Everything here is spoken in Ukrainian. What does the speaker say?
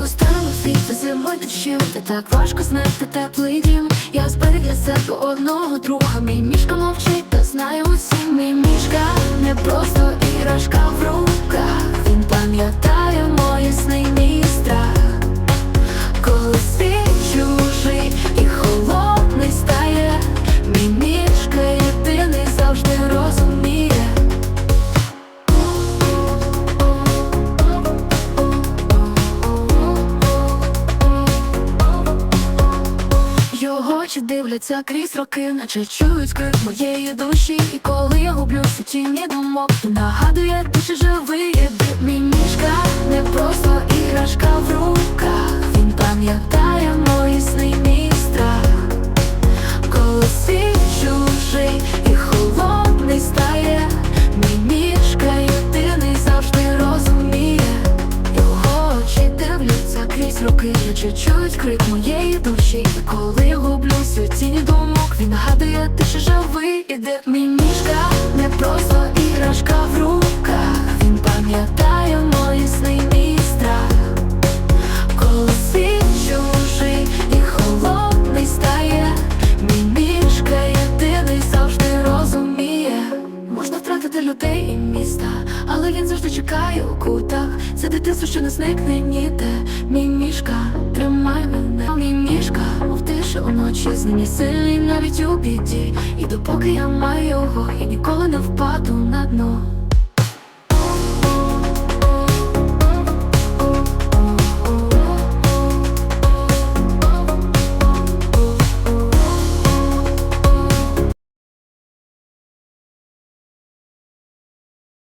Довго стало світ зимою дощів Та так важко знайти теплий дім. Я зберіг для себе одного друга мій мішка очі дивляться крізь роки, наче чують крик моєї душі. І коли я гублюсь у тіні думок, то нагадує, ти ще живий Де Мій мішка не просто іграшка в руках. Він пам'ятає мої сни, мій страх. Коли світ чужий і холодний стає, мій мішка єдиний завжди розуміє. Його дивляться крізь роки, наче чують крик моєї душі. Коли живий, і мій мішка не просто іграшка в руках. Він пам'ятає мої сни, мій страх. Коли світ чужий і холодний стає, мій мішка єдиний завжди розуміє. Можна втратити людей і міста, але він завжди чекає у кутах. Це дитинство, що не зникне ніде. Ним я сильний навіть у біді. І допоки я маю його, я ніколи не впаду на дно.